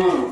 Mm.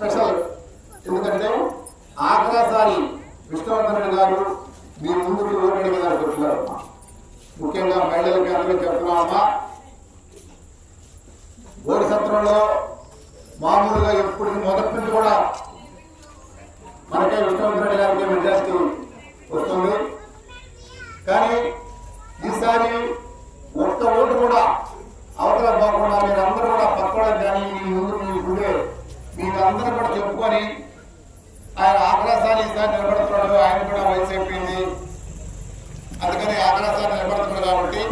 Special ఎందుకంటే ఆఖరాసారి విష్ణువర్ధన్ గారు మీ ముందుకు ఓటడి గారు చెప్తున్నారు ముఖ్యంగా మహిళలకి అందరూ చెప్తున్నామమ్మా బోడి సత్రంలో మామూలుగా ఎప్పుడు మొదటి నుంచి కూడా మనకే విష్ణువర్ధన్ గారికి మెజార్టీ వస్తుంది. కానీ ఈసారి ఒక్క ఓటు కూడా అవతల పోకుండా మీరు అందరూ కూడా పక్కన కానీ మీ ముందు మీ గుడే మీకు అందరూ కూడా చెప్పుకొని ఆయన ఆగ్రసారి ఈసారి నిలబడుతున్నాడు ఆయన కూడా వయసు అయిపోయింది అందుకని ఆగ్రసారి నిలబడుతున్నాడు కాబట్టి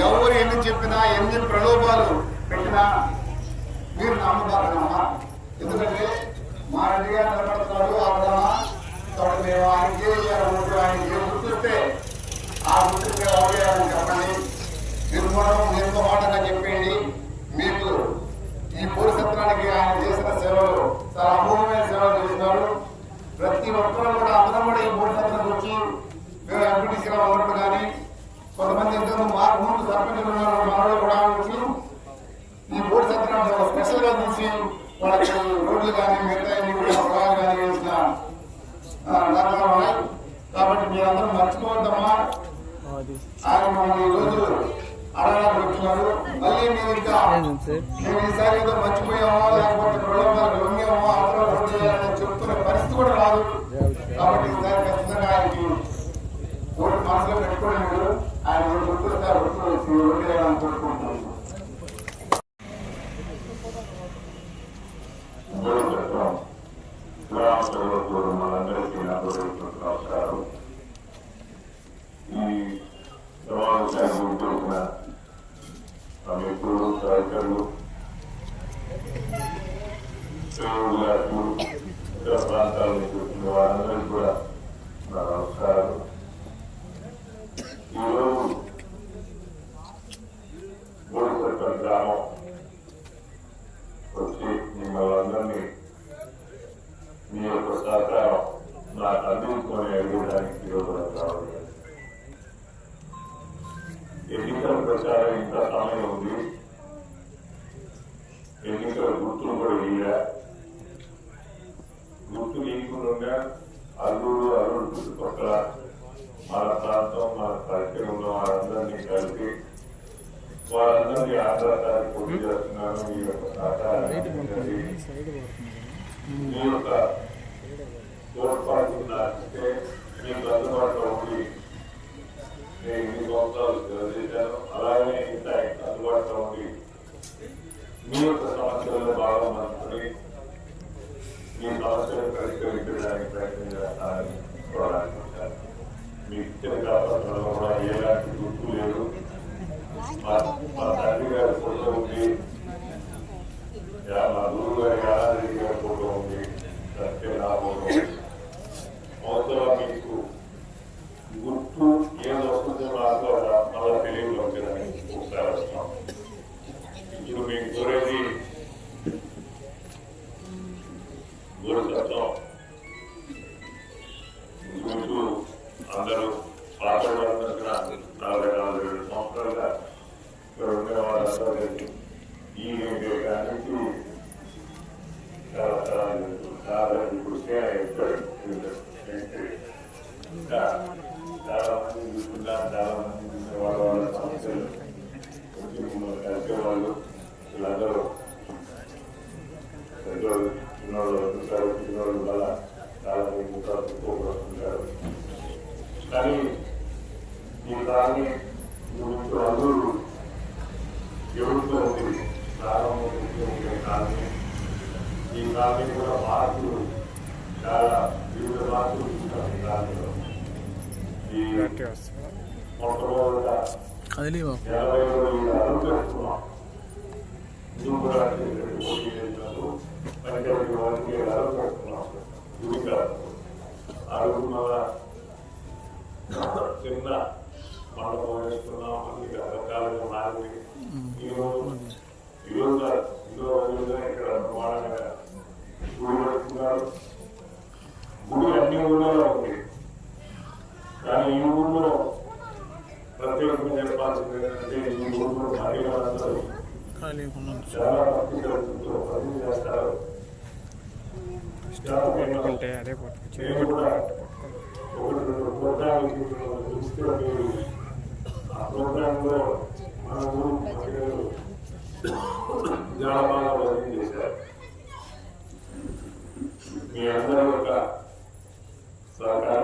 ఎవరు ఎన్ని చెప్పినా ఎన్ని పెట్టినా మీరు నమ్మబారమ్మా ఎందుకంటే మా రెడ్డి గారు నిలబడతాడు ఆగ్రహమా కాబట్టి మేము ఆయనకి ఓటు ఆయనకి గుర్తుంటే ఆ గుర్తుకే ఓటేయాలని చెప్పండి. మీరు కూడా మీరు నిర్మమాటంగా చెప్పేయండి. మీకు ఈ పూర్వసత్రానికి ఆయన చేసిన సేవలు చాలా అమూల్యమైన సేవలు చేస్తున్నారు ప్రతి ఒక్కరు కూడా అందరం కూడా ఈ పూర్వసత్రం వచ్చి మేము ఎంపీటీసీగా ఉన్నట్టు కానీ కొంతమంది ఇంతకు మాకు సర్పంచ్ మనలో కూడా వచ్చి ఈ బోర్డు సత్రాన్ని స్పెషల్గా చూసి వాళ్ళకి రోడ్లు కానీ మిగతా ఎన్ని పొలాలు కానీ వేసిన దాఖలాలు ఉన్నాయి. కాబట్టి మీరందరూ మర్చిపోవద్దమ్మా. ఆయన మన ఈ రోజు వచ్చినారు. మళ్ళీ మేము ఇంకా మేము ఈసారి ఏదో మర్చిపోయామో లేకపోతే ప్రలోభాలకు లొంగామో అవతల ఓటు చేయాలని చెప్తున్న పరిస్థితి కూడా రాదు. కాబట్టి ఈసారి ఖచ్చితంగా ఆయనకి ఓటు మనసులో పెట్టుకోండి మీరు. ఆయన ఓటు గుర్తుస్తారు తోడ్పాటు నాకిస్తే మీకు అందుబాటులో ఉండి నేను ఇన్ని సంవత్సరాలు చదివాను అలాగే ఇంకా అందుబాటులో ఉండి మీ యొక్క సమస్యల్లో బాగా మనసుకుని మీ సమస్యలు పరిష్కరించడానికి ప్రయత్నం చేస్తానని చూడడానికి వచ్చాను మీ ఇచ్చిన వ్యాపారంలో కూడా ఎలాంటి ఇంకా చాలా మంది చాలా మంది చూసే వాళ్ళ వాళ్ళ సమస్యలు వచ్చి కలిసే వాళ్ళు వీళ్ళందరూ వల్ల చాలా మంది కానీ ఈ కాలనీ గురించి అందరూ ఎవరితో ఉంది ప్రారంభం కాలనీ ఈ కాలనీ కూడా మార్పులు చాలా పెట్టుకున్నాం గుడిగా అడుగు మళ్ళా చిన్న మండపం వేసుకున్నాం మారింది ఈరోజు ఈరోజు ఇక్కడ గుడి పెట్టుకున్నారు గుడి అన్ని కానీ ఈ ఊళ్ళో ప్రత్యేకంగా చెప్పాల్సింది ఏంటంటే ఈ ఊళ్ళో ఉన్నాను చాలా భక్తి శ్రద్ధలతో పనులు చేస్తారు. నేను కూడా ఒకటి రెండు ప్రోగ్రాంలు చూస్తే మీరు ఆ ప్రోగ్రాంలో మన ఊరు మహిళలు చాలా బాగా భజన చేశారు. మీ అందరి యొక్క సహకారాన్ని ఈ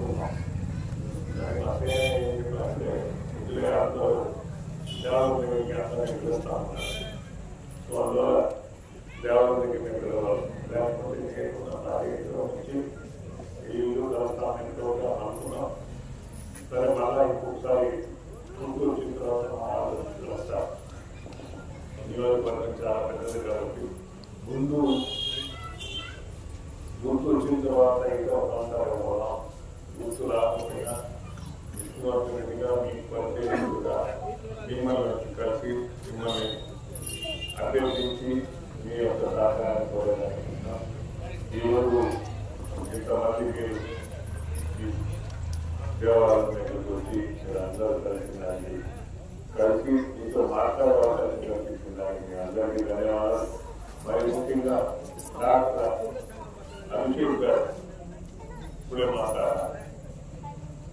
చాలా పెద్దది కాబట్టి ముందు గుర్తు వచ్చిన తర్వాత ఇంకా ప్రాంతాలకు పోదాం గుర్తు రాకపోయినా విష్ణువర్ధనుడిగా మీ పరిచయంగా మిమ్మల్ని కలిసి మిమ్మల్ని అభ్యర్థించి మీ యొక్క సహకారాన్ని కోరడానికి ఈరోజు ఇంతమందికి ఈ దేవాలయం దగ్గరికి వచ్చి మీరు అందరూ కలిసిందండి కలిసి మీతో మాట్లాడవాలని కల్పిస్తున్నాను మీ అందరికీ ధన్యవాదాలు మరి ముఖ్యంగా డాక్టర్ అభిషేక్ గారు ఇప్పుడే మాట్లాడారు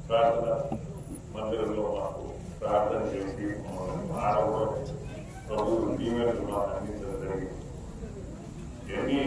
ప్రార్థన మందిరంలో మాకు ప్రార్థన చేసి మమ్మల్ని మానవుడు ప్రభు దీవెనలు మాకు అందించడం జరిగింది ఎన్ని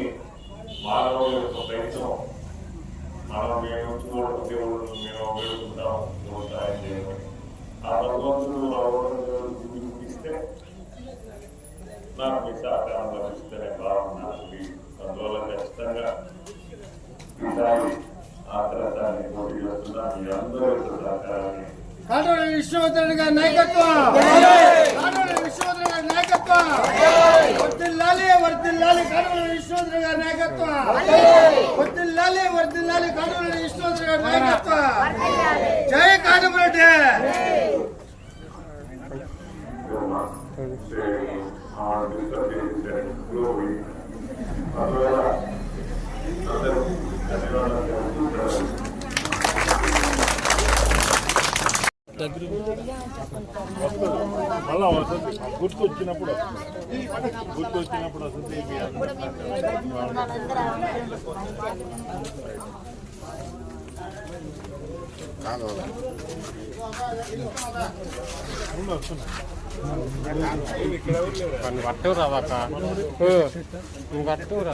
జై కాటమరెడ్డి దగ్గర మళ్ళా వస్తుంది గుర్తొచ్చినప్పుడు వస్తుంది గుర్తొచ్చినప్పుడు వస్తుంది మీ అందరూ వస్తున్నా పట్టు రావాక నువ్వు పట్టు రా